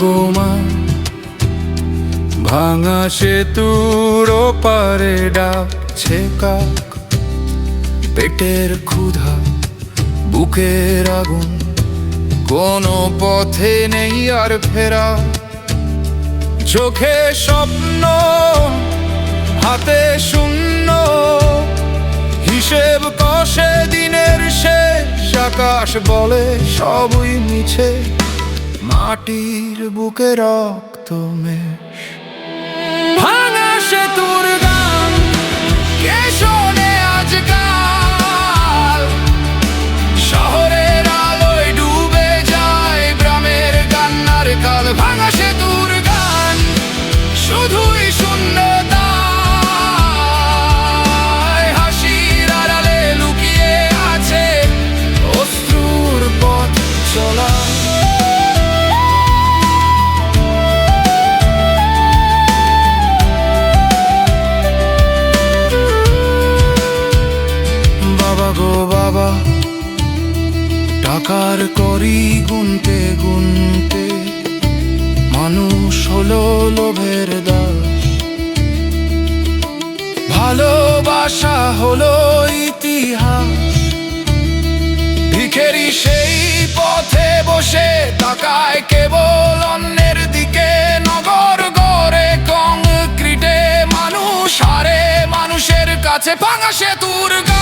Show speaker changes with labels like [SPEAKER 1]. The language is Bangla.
[SPEAKER 1] গো মা। ভাঙা সেতুর পারে ডাকছে কাক। পেটের ক্ষুধা, বুকের আগুন। কোনো পথে নেই আর ফেরা। চোখে স্বপ্ন, হাতে শূন্য। হিসেব কষে দিনের শেষ, আকাশ বলে সবই মিছে। মাটির বুকে রক্ত মেশ টাকার করি গুনতে গুনতে, মানুষ হলো লোভের দাস। ভালোবাসা হলো ইতিহাস। ভিখেরি সেই পথে বসে তাকায় কেবল অন্যের দিকে। নগর গড়ে কংক্রিটে মানুষ হারে, মানুষের কাছে ভাঙা সেতুর গান